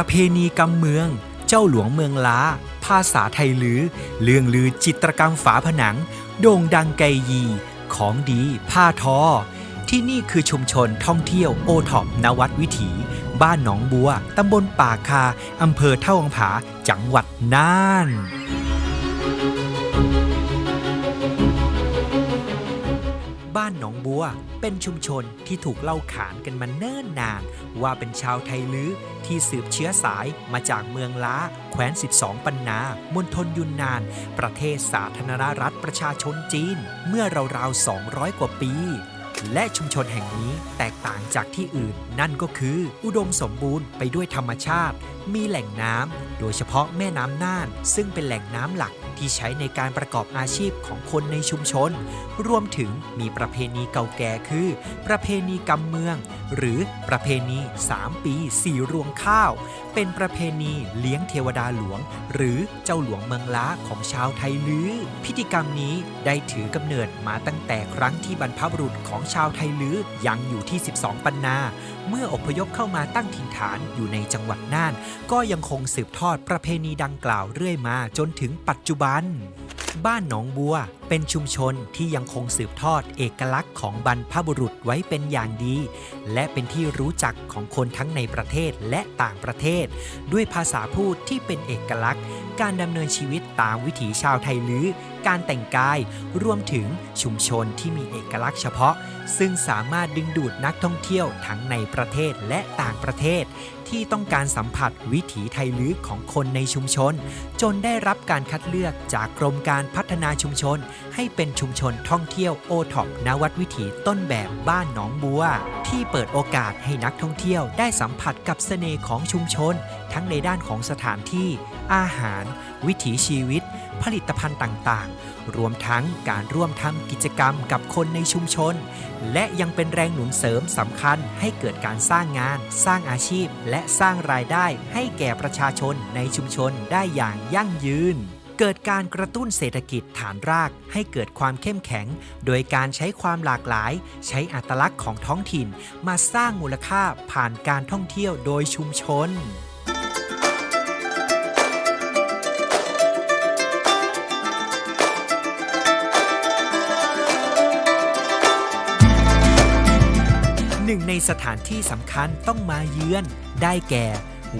ประเพณีกำเมือง เจ้าหลวงเมืองล้า ภาษาไทยลือ เรื่องลือจิตรกรรมฝาผนัง โด่งดังไกลยี ของดี ผ้าทอ ที่นี่คือชุมชนท่องเที่ยวโอท็อปนวัดวิถี บ้านหนองบัว ตำบลป่าคา อำเภอเท่าวังผา จังหวัดน่านานหนองบัว เป็นชุมชนที่ถูกเล่าขานกันมาเนิ่นนาน ว่าเป็นชาวไทยลื้อที่สืบเชื้อสายมาจากเมืองล้า แคว้น 12 ปันนามณฑลยุนนาน ประเทศสาธารณรัฐประชาชนจีน เมื่อราวๆ 200 กว่าปี และชุมชนแห่งนี้แตกต่างจากที่อื่น นั่นก็คือ อุดมสมบูรณ์ไปด้วยธรรมชาติ มีแหล่งน้ำโดยเฉพาะแม่น้ำน่าน ซึ่งเป็นแหล่งน้ำหลักที่ใช้ในการประกอบอาชีพของคนในชุมชน รวมถึงมีประเพณีเก่าแก่คือ ประเพณีกำเมือง หรือประเพณี 3 ปี 4 รวงข้าว เป็นประเพณีเลี้ยงเทวดาหลวง หรือเจ้าหลวงเมืองล้าของชาวไทยลื้อพิธีกรรมนี้ได้ถือกำเนิดมาตั้งแต่ครั้งที่บรรพบุรุษของชชาวไทยลื้อยังอยู่ที่ 12 ปันนา เมื่ออพยพเข้ามาตั้งถิ่นฐานอยู่ในจังหวัดน่าน ก็ยังคงสืบทอดประเพณีดังกล่าวเรื่อยมาจนถึงปัจจุบัน บ้านหนองบัว เป็นชุมชนที่ยังคงสืบทอดเอกลักษณ์ของบรรพบุรุษไว้เป็นอย่างดี และเป็นที่รู้จักของคนทั้งในประเทศและต่างประเทศ ด้วยภาษาพูดที่เป็นเอกลักษณ์ การดำเนินชีวิตตามวิถีชาวไทยลื้อ การแต่งกาย รวมถึงชุมชนที่มีเอกลักษณ์เฉพาะ ซึ่งสามารถดึงดูดนักท่องเที่ยวทั้งในประเทศและต่างประเทศ ที่ต้องการสัมผัสวิถีไทยลื้อของคนในชุมชน จนได้รับการคัดเลือกจากกรมการพัฒนาชุมชน ให้เป็นชุมชนท่องเที่ยวโอท็อปนวัดวิถีต้นแบบบ้านหนองบัว ที่เปิดโอกาสให้นักท่องเที่ยวได้สัมผัสกับเสน่ห์ของชุมชน ทั้งในด้านของสถานที่ อาหาร วิถีชีวิต ผลิตภัณฑ์ต่างๆ รวมทั้งการร่วมทำกิจกรรมกับคนในชุมชน และยังเป็นแรงหนุนเสริมสำคัญให้เกิดการสร้างงาน สร้างอาชีพ และสร้างรายได้ให้แก่ประชาชนในชุมชนได้อย่างยั่งยืน เกิดการกระตุ้นเศรษฐกิจฐานรากให้เกิดความเข้มแข็ง โดยการใช้ความหลากหลาย ใช้อัตลักษณ์ของท้องถิ่น มาสร้างมูลค่าผ่านการท่องเที่ยวโดยชุมชนหนึ่งในสถานที่สำคัญต้องมาเยือน ได้แก่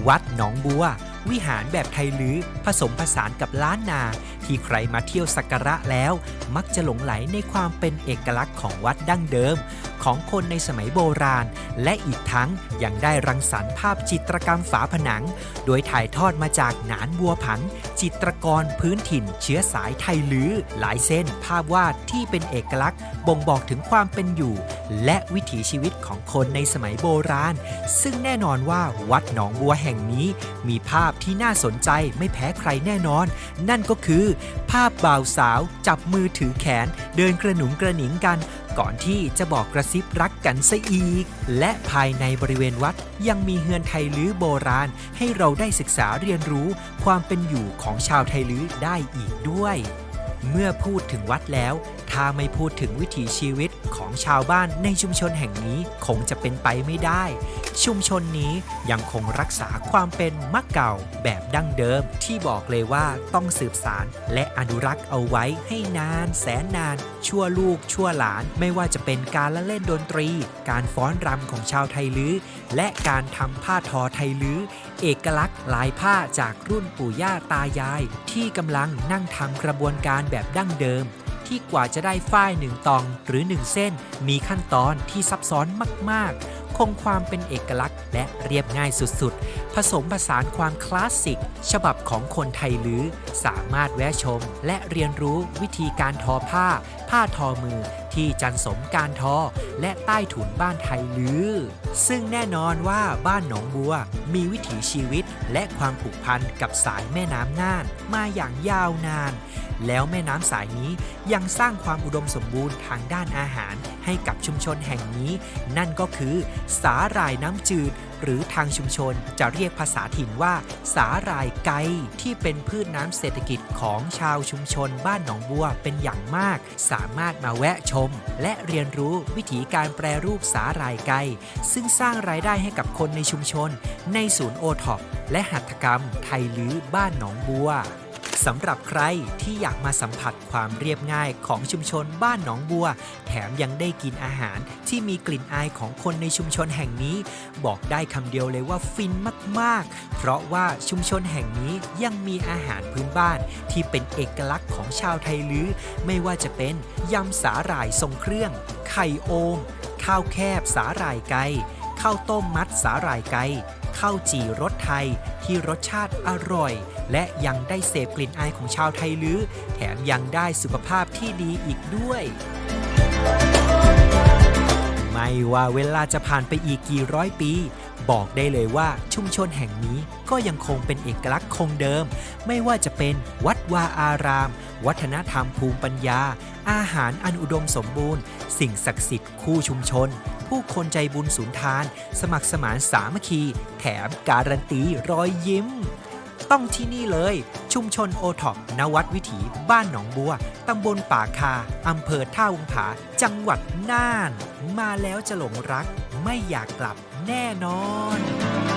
วัดหนองบัว วิหารแบบไทยลื้อผสมผสานกับล้านนา ที่ใครมาเที่ยวสักการะแล้ว มักจะหลงไหลในความเป็นเอกลักษณ์ของวัดดั้งเดิมของคนในสมัยโบราณ และอีกทั้งยังได้รังสรรค์ภาพจิตรกรรมฝาผนัง โดยถ่ายทอดมาจากหนานบัวผัน จิตรกรพื้นถิ่น เชื้อสายไทยลื้อหลายเส้นภาพวาดที่เป็นเอกลักษณ์ บ่งบอกถึงความเป็นอยู่ และวิถีชีวิตของคนในสมัยโบราณ ซึ่งแน่นอนว่าวัดหนองบัวแห่งนี้ มีภาพที่น่าสนใจไม่แพ้ใครแน่นอน นั่นก็คือ ภาพบ่าวสาวจับมือถือแขน เดินกระหนุงกระหนิงกัน ก่อนที่จะบอกกระซิบรักกันซะอีก และภายในบริเวณวัดยังมีเฮือนไทยลื้อโบราณ ให้เราได้ศึกษาเรียนรู้ความเป็นอยู่ของชาวไทยลื้อได้อีกด้วย เมื่อพูดถึงวัดแล้วถ้าไม่พูดถึงวิถีชีวิตของชาวบ้านในชุมชนแห่งนี้คงจะเป็นไปไม่ได้ ชุมชนนี้ยังคงรักษาความเป็นมักเก่าแบบดั้งเดิม ที่บอกเลยว่าต้องสืบสารและอนุรักษ์เอาไว้ให้นาน แสนนาน ชั่วลูกชั่วหลานไม่ว่าจะเป็นการละเล่นดนตรี การฟ้อนรำของชาวไทยลื้อและการทำผ้าทอไทยลื้อเอกลักษณ์ลายผ้าจากรุ่นปู่ย่าตายาย ที่กำลังนั่งทำกระบวนการแบบดั้งเดิม ที่กว่าจะได้ฝ้ายหนึ่งตองหรือหนึ่งเส้น มีขั้นตอนที่ซับซ้อนมาก ๆ คงความเป็นเอกลักษณ์ และเรียบง่ายสุด ๆ ผสมผสานความคลาสสิก ฉบับของคนไทยลือ สามารถแวะชม และเรียนรู้วิธีการทอผ้า ผ้าทอมือ ที่จันสมการทอ และใต้ถุนบ้านไทยลื้อซึ่งแน่นอนว่าบ้านหนองบัว มีวิถีชีวิตและความผูกพันกับสายแม่น้ำน่านมาอย่างยาวนาน แล้วแม่น้ำสายนี้ยังสร้างความอุดมสมบูรณ์ทางด้านอาหารให้กับชุมชนแห่งนี้ นั่นก็คือ สาหร่ายน้ำจืด หรือทางชุมชนจะเรียกภาษาถิ่นว่า สาหร่ายไก่ที่เป็นพืชน้ำเศรษฐกิจของชาวชุมชนบ้านหนองบัวเป็นอย่างมาก สามารถมาแวะชม และเรียนรู้วิธีการแปรรูปสาหร่ายไก่ซึ่งสร้างรายได้ให้กับคนในชุมชน ในศูนย์โอท็อปและหัตถกรรม ไทยลื้อบ้านหนองบัว สำหรับใครที่อยากมาสัมผัสความเรียบง่ายของชุมชนบ้านหนองบัว แถมยังได้กินอาหารที่มีกลิ่นอายของคนในชุมชนแห่งนี้ บอกได้คำเดียวเลยว่าฟินมากๆ เพราะว่าชุมชนแห่งนี้ยังมีอาหารพื้นบ้าน ที่เป็นเอกลักษณ์ของชาวไทยลื้อไม่ว่าจะเป็นยำสาหร่ายทรงเครื่อง ไข่โอมข้าวแคบสาหร่ายไก่ข้าวต้มมัดสาหร่ายไก่ข้าวจี่รสไทยที่รสชาติอร่อย และยังได้เสพกลิ่นอายของชาวไทยลื้อ แถมยังได้สุขภาพที่ดีอีกด้วย ไม่ว่าเวลาจะผ่านไปอีกกี่ร้อยปี บอกได้เลยว่าชุมชนแห่งนี้ก็ยังคงเป็นเอกลักษณ์คงเดิม ไม่ว่าจะเป็นวัดวาอาราม วัฒนธรรมภูมิปัญญา อาหารอันอุดมสมบูรณ์ สิ่งศักดิ์สิทธิ์คู่ชุมชนผู้คนใจบุญสุนทาน สมัครสมานสามัคคี แถมการันตีรอยยิ้ม ต้องที่นี่เลย ชุมชนโอท็อปนวัดวิถีบ้านหนองบัว ตำบลป่าคา อำเภอท่าวุงผา จังหวัดน่าน มาแล้วจะหลงรัก ไม่อยากกลับแน่นอน